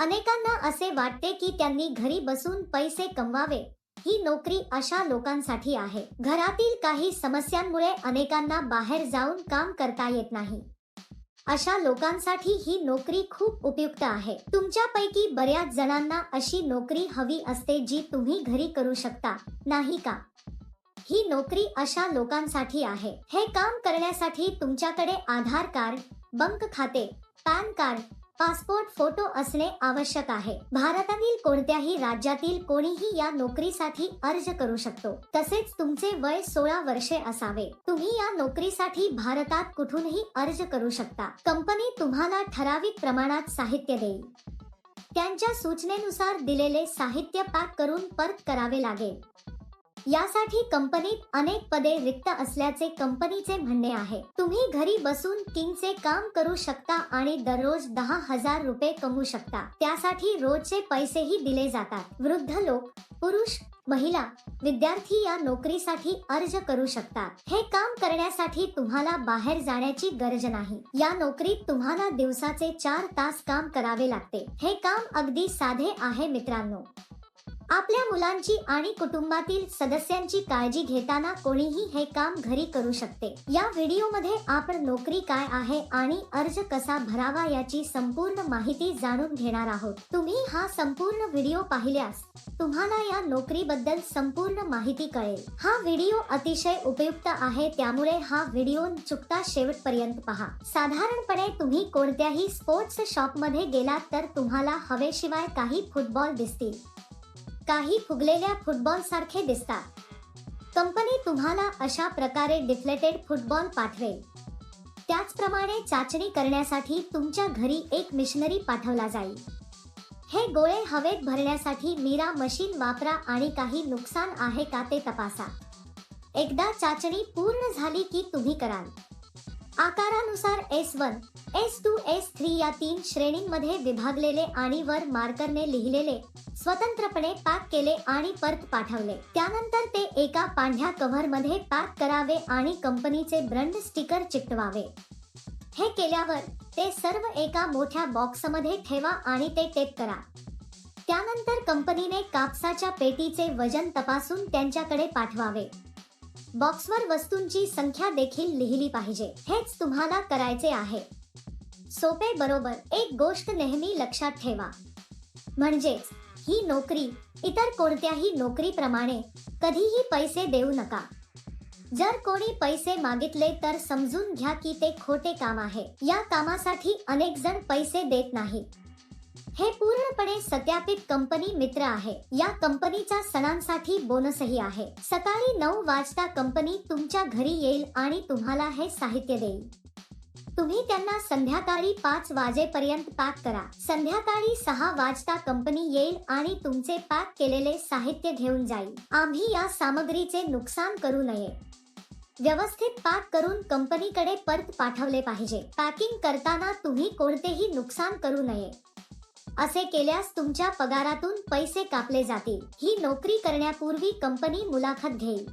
अनेकांना असे वाटते की त्यांनी घरी बसून पैसे कमवावे. ही नोकरी अशा लोकांसाठी आहे. घरातील काही समस्यांमुळे अनेकांना बाहेर जाऊन काम करता येत नाही. अशा लोकांसाठी ही नोकरी खूप उपयुक्त आहे. तुमच्यापैकी बऱ्याच जणांना अशी नोकरी हवी असते जी तुम्ही घरी करू शकता नाही का? ही नोकरी अशा लोकांसाठी आहे. हे काम करण्यासाठी तुमच्याकडे आधार कार्ड बँक खाते पॅन कार्ड पासपोर्ट फोटो असणे आवश्यक आहे. भारतातील कोणत्याही राज्यातील कोणीही या नोकरीसाठी अर्ज करू शकतो. तसेच तुमचे वय सोळा वर्षे असावे. तुम्ही या नोकरीसाठी भारतात कुठूनही अर्ज करू शकता. कंपनी तुम्हाला ठराविक प्रमाणात साहित्य देईल. त्यांच्या सूचनेनुसार दिलेले साहित्य पॅक करून परत करावे लागेल. यासाठी कंपनीत अनेक पदे रिक्त असल्याचे कंपनीचे म्हणणे आहे. तुम्ही घरी बसून किंगचे काम करू शकता आणि दररोज दहा हजार रुपये कमवू शकता. त्यासाठी रोजचे पैसेही दिले जातात. वृद्ध लोक पुरुष महिला विद्यार्थी या नोकरीसाठी अर्ज करू शकतात. हे काम करण्यासाठी तुम्हाला बाहेर जाण्याची गरज नाही. या नोकरीत तुम्हाला दिवसाचे चार तास काम करावे लागते. हे काम अगदी साधे आहे मित्रांनो. आपल्या मुलांची आणि कुटुंबातील सदस्यांची काळजी घेताना कोणीही हे काम घरी करू शकते. या व्हिडिओमध्ये आपण नोकरी काय आहे आणि अर्ज कसा भरावा याची संपूर्ण माहिती जाणून घेणार आहोत. तुम्ही हा संपूर्ण व्हिडिओ पाहिल्यास तुम्हाला या नोकरीबद्दल संपूर्ण माहिती कळेल. हा व्हिडिओ अतिशय उपयुक्त आहे त्यामुळे हा व्हिडिओ चुकता शेवटपर्यंत पहा. साधारणपणे तुम्ही कोणत्याही स्पोर्ट्स शॉपमध्ये गेलात तर तुम्हाला हवेशिवाय काही फुटबॉल दिसतील. काही फुगलेल्या फुटबॉल सारखे दिसतात. कंपनी तुम्हाला अशा प्रकारे डिफ्लेटेड फुटबॉल पाठवेल. त्याचप्रमाणे चाचणी करण्यासाठी तुमच्या घरी एक मिशनरी पाठवला जाईल. हे गोळे हवेत भरण्यासाठी मीरा मशीन वापरा आणि काही नुकसान आहे का ते तपासा. एकदा चाचणी पूर्ण झाली की तुम्ही कराल. आकारानुसार S one S two S three या तीन श्रेणींमध्ये विभागलेले आणि वर मार्करने लिहिलेले स्वतंत्रपणे पॅक केले आणि परत पाठवले. त्यानंतर ते एका पांढऱ्या कव्हरमध्ये पॅक करावे आणि कंपनीचे ब्रँड स्टिकर चिकटवावे. हे केल्यावर ते सर्व एका मोठ्या बॉक्समध्ये ठेवा आणि ते टेप करा. त्यानंतर कंपनीने कापसाच्या पेटीचे वजन तपासून त्यांच्याकडे पाठवावे. बॉक्सवर वस्तूंची संख्या देखील लिहिली पाहिजे. हेच तुम्हाला करायचे आहे. सोपे बरोबर एक गोष्ट नेहमी लक्षात ठेवा. म्हणजेच ही नोकरी इतर कोणत्याही नोकरीप्रमाणे कधीही पैसे देऊ नका. जर कोणी पैसे मागितले तर समजून घ्या की ते खोटे काम आहे. या कामासाठी अनेक जण पैसे देत नाहीत. हे पूर्णपणे सत्यापित कंपनी मित्र आहे. या कंपनीचा सणांसाठी बोनसही आहे. सकाळी नऊ वाजता कंपनी तुमच्या घरी येईल आणि तुम्हाला हे साहित्य देईल. तुम्ही त्यांना संध्याकाळी पाच वाजेपर्यंत पॅक करा. संध्याकाळी सहा वाजता कंपनी येईल आणि तुमचे पॅक केलेले साहित्य घेऊन जाईल. आम्ही या सामग्रीचे नुकसान करू नये. व्यवस्थित पॅक करून कंपनीकडे परत पाठवले पाहिजे. पॅकिंग करताना तुम्ही कोणतेही नुकसान करू नये. असे केल्यास तुमच्या पगारातून पैसे कापले जातील. ही नोकरी करण्यापूर्वी कंपनी मुलाखत घेईल.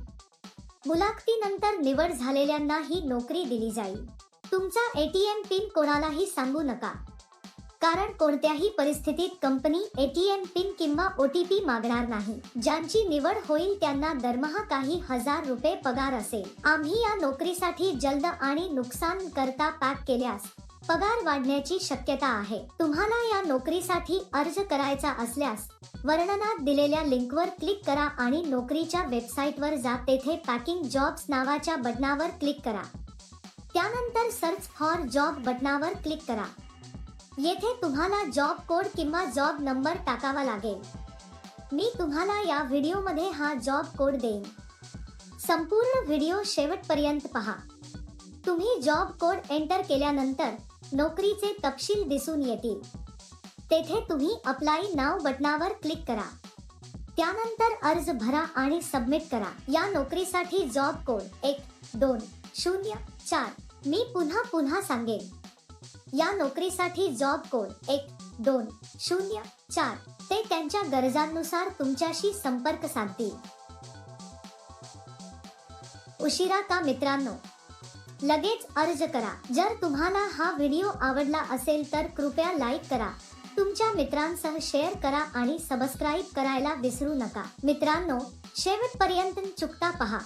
मुलाखतीनंतर निवड झालेल्यांना ही नोकरी दिली जाईल. तुमचा एटीएम पिन कोणालाही सांगू नका. कारण कोणत्याही परिस्थितीत कंपनी एटीएम पिन किंवा ओटीपी मागणार नाही. ज्यांची निवड होईल त्यांना दरमहा काही हजार रुपये पगार असेल. आम्ही या नोकरीसाठी जलद आणि नुकसान करता पॅक केल्यास पगार वाढण्याची शक्यता आहे. तुम्हाला या नोकरीसाठी अर्ज करायचा असल्यास वर्णनात दिलेल्या लिंकवर क्लिक करा आणि नोकरीच्या वेबसाईटवर जा. तेथे पॅकिंग जॉब्स नावाच्या बटनावर क्लिक करा. त्यानंतर सर्च फॉर जॉब बटनावर क्लिक करा. येथे तुम्हाला जॉब कोड किंवा जॉब नंबर टाकावा लागेल. मी तुम्हाला या व्हिडिओमध्ये हा जॉब कोड देईन. संपूर्ण व्हिडिओ शेवटपर्यंत पहा. तुम्ही जॉब कोड एंटर केल्यानंतर नोकरीचे तपशील दिसून येतील. तेथे तुम्ही अप्लाय नाव बटनावर क्लिक करा. त्यानंतर अर्ज भरा आणि सबमिट करा. या नोकरीसाठी जॉब कोड एक दोन शून्य चार. मी पुन्हा पुन्हा सांगेन. या नोकरीसाठी जॉब कोड एक दोन शून्य चार. ते त्यांच्या गरजांनुसार तुमच्याशी संपर्क साधतील. उशिरा का मित्रांनो? लगेच अर्ज करा. जर तुम्हाला हा व्हिडिओ आवडला असेल तर कृपया लाईक करा. तुमच्या मित्रांसह शेअर करा आणि सबस्क्राईब करायला विसरू नका. मित्रांनो शेवटपर्यंत चुकता पहा.